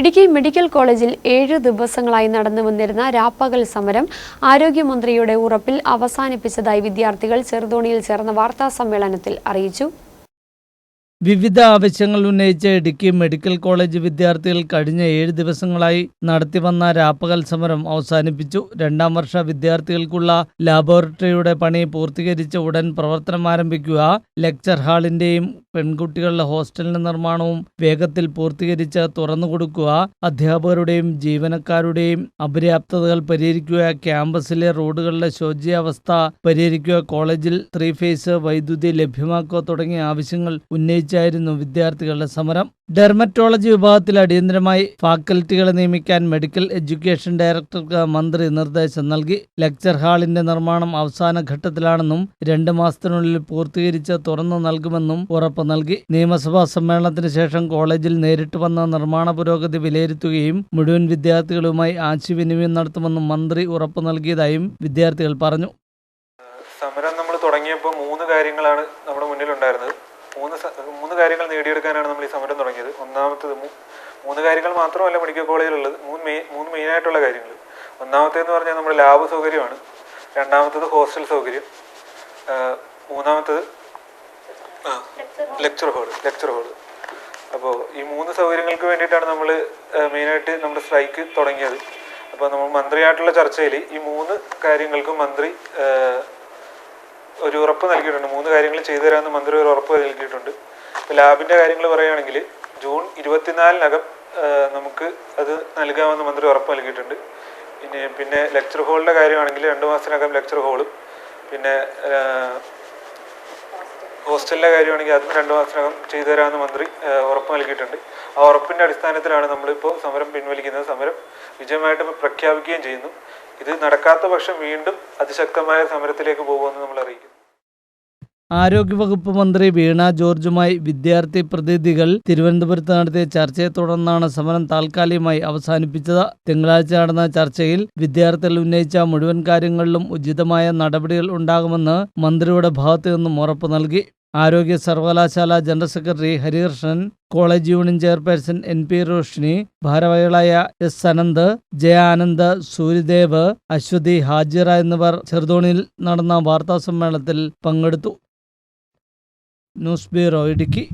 Idukki medical കോളേജിൽ ഏഴ് ദിവസങ്ങളായി നടന്നു വന്നിരുന്ന രാപ്പകൽ സമരം ആരോഗ്യമന്ത്രിയുടെ ഉറപ്പിൽ അവസാനിപ്പിച്ചതായി വിദ്യാർത്ഥികൾ ചെറുതോണിയിൽ ചേർന്ന വാർത്താ സമ്മേളനത്തിൽ അറിയിച്ചു. വിവിധ ആവശ്യങ്ങൾ ഉന്നയിച്ച് ഇടുക്കി മെഡിക്കൽ കോളേജ് വിദ്യാർത്ഥികൾ കഴിഞ്ഞ ഏഴ് ദിവസങ്ങളായി നടത്തിവന്ന രാപ്പകൽ സമരം അവസാനിപ്പിച്ചു. രണ്ടാം വർഷ വിദ്യാർത്ഥികൾക്കുള്ള ലാബോറട്ടറിയുടെ പണി പൂർത്തീകരിച്ച ഉടൻ പ്രവർത്തനം ആരംഭിക്കുക. ലെക്ചർ ഹാളിന്റെയും പെൺകുട്ടികളുടെ ഹോസ്റ്റലിന്റെ നിർമ്മാണവും വേഗത്തിൽ പൂർത്തീകരിച്ച് തുറന്നുകൊടുക്കുക. അധ്യാപകരുടെയും ജീവനക്കാരുടെയും അപര്യാപ്തതകൾ പരിഹരിക്കുക. ക്യാമ്പസിലെ റോഡുകളുടെ ശോച്യാവസ്ഥ പരിഹരിക്കുക. കോളേജിൽ ത്രീ ഫേസ് വൈദ്യുതി ലഭ്യമാക്കുക തുടങ്ങിയ ആവശ്യങ്ങൾ ഉന്നയിച്ചായിരുന്നു വിദ്യാർത്ഥികളുടെ സമരം. ഡെർമറ്റോളജി വിഭാഗത്തിൽ അടിയന്തരമായി ഫാക്കൽറ്റികളെ നിയമിക്കാൻ മെഡിക്കൽ എഡ്യൂക്കേഷൻ ഡയറക്ടർക്ക് മന്ത്രി നിർദ്ദേശം നൽകി. ലെക്ചർ ഹാളിന്റെ നിർമ്മാണം അവസാന ഘട്ടത്തിലാണെന്നും രണ്ട് മാസത്തിനുള്ളിൽ പൂർത്തീകരിച്ച് തുറന്നു നൽകുമെന്നും ഉറപ്പ് നൽകി. നിയമസഭാ സമ്മേളനത്തിന് ശേഷം കോളേജിൽ നേരിട്ട് വന്ന നിർമ്മാണ പുരോഗതി വിലയിരുത്തുകയും മുഴുവൻ വിദ്യാർത്ഥികളുമായി ആശയവിനിമയം നടത്തുമെന്നും മന്ത്രി ഉറപ്പ് നൽകിയതായും വിദ്യാർത്ഥികൾ പറഞ്ഞു. സമരം നമ്മൾ തുടങ്ങിയപ്പോൾ മൂന്ന് കാര്യങ്ങളാണ് നമ്മുടെ മുന്നിലുണ്ടായിരുന്നത്. മൂന്ന് മൂന്ന് കാര്യങ്ങൾ നേടിയെടുക്കാനാണ് നമ്മൾ ഈ സമരം തുടങ്ങിയത്. ഒന്നാമത്തത് മൂന്ന് കാര്യങ്ങൾ മാത്രമല്ല മെഡിക്കൽ കോളേജിലുള്ളത്. മൂന്ന് മെയിൻ മൂന്ന് മെയിനായിട്ടുള്ള കാര്യങ്ങൾ. ഒന്നാമത്തേന്ന് പറഞ്ഞാൽ നമ്മുടെ ലാബ് സൗകര്യമാണ്. രണ്ടാമത്തത് ഹോസ്റ്റൽ സൗകര്യം. മൂന്നാമത്തത് ലെക്ചർ ഹാൾ ലെക്ചർ ഹാൾ അപ്പോൾ ഈ മൂന്ന് സൗകര്യങ്ങൾക്ക് വേണ്ടിയിട്ടാണ് നമ്മൾ മെയിനായിട്ട് നമ്മുടെ സ്ട്രൈക്ക് തുടങ്ങിയത്. അപ്പോൾ നമ്മൾ മന്ത്രിയായിട്ടുള്ള ചർച്ചയിൽ ഈ മൂന്ന് കാര്യങ്ങൾക്കും മന്ത്രി ഒരു ഉറപ്പ് നൽകിയിട്ടുണ്ട്. മൂന്ന് കാര്യങ്ങൾ ചെയ്തു തരാമെന്ന് മന്ത്രി ഒരു ഉറപ്പ് നൽകിയിട്ടുണ്ട്. ലാബിന്റെ കാര്യങ്ങൾ പറയുകയാണെങ്കിൽ ജൂൺ ഇരുപത്തിനാലിനകം നമുക്ക് അത് നൽകാമെന്ന് മന്ത്രി ഉറപ്പ് നൽകിയിട്ടുണ്ട്. പിന്നെ പിന്നെ ലെക്ചർ ഹോളിന്റെ കാര്യമാണെങ്കിൽ രണ്ട് മാസത്തിനകം ലെക്ചർ ഹോളും പിന്നെ ഹോസ്റ്റലിന്റെ കാര്യമാണെങ്കിൽ അതും രണ്ട് മാസത്തിനകം ചെയ്തു തരാമെന്ന് മന്ത്രി ഉറപ്പ് നൽകിയിട്ടുണ്ട്. ആ ഉറപ്പിന്റെ അടിസ്ഥാനത്തിലാണ് നമ്മളിപ്പോൾ സമരം പിൻവലിക്കുന്നത്. സമരം വിജയമായിട്ട് പ്രഖ്യാപിക്കുകയും ചെയ്യുന്നു. ഇത് നടക്കാത്ത പക്ഷം വീണ്ടും അതിശക്തമായ സമരത്തിലേക്ക് പോകുമെന്ന് നമ്മൾ അറിയിക്കുന്നു. ആരോഗ്യവകുപ്പ് മന്ത്രി വീണ ജോർജുമായി വിദ്യാർത്ഥി പ്രതിനിധികൾ തിരുവനന്തപുരത്ത് നടത്തിയ ചർച്ചയെ തുടർന്നാണ് സമരം താൽക്കാലികമായി അവസാനിപ്പിച്ചത്. തിങ്കളാഴ്ച നടന്ന ചർച്ചയിൽ വിദ്യാർത്ഥികൾ ഉന്നയിച്ച മുഴുവൻ കാര്യങ്ങളിലും ഉചിതമായ നടപടികൾ ഉണ്ടാകുമെന്ന് മന്ത്രിയുടെ ഭാഗത്തു നിന്നും ഉറപ്പ് നൽകി. ആരോഗ്യ സർവകലാശാല general secretary Harikrishnan college union chairperson N P Roshini ഭാരവാഹികളായ എസ് അനന്ത് ജയ ആനന്ദ് സൂര്യദേവ് അശ്വതി ഹാജിറ എന്നിവർ ചെറുതോണിയിൽ നടന്ന വാർത്താ സമ്മേളനത്തിൽ പങ്കെടുത്തു. News bureau Idukki.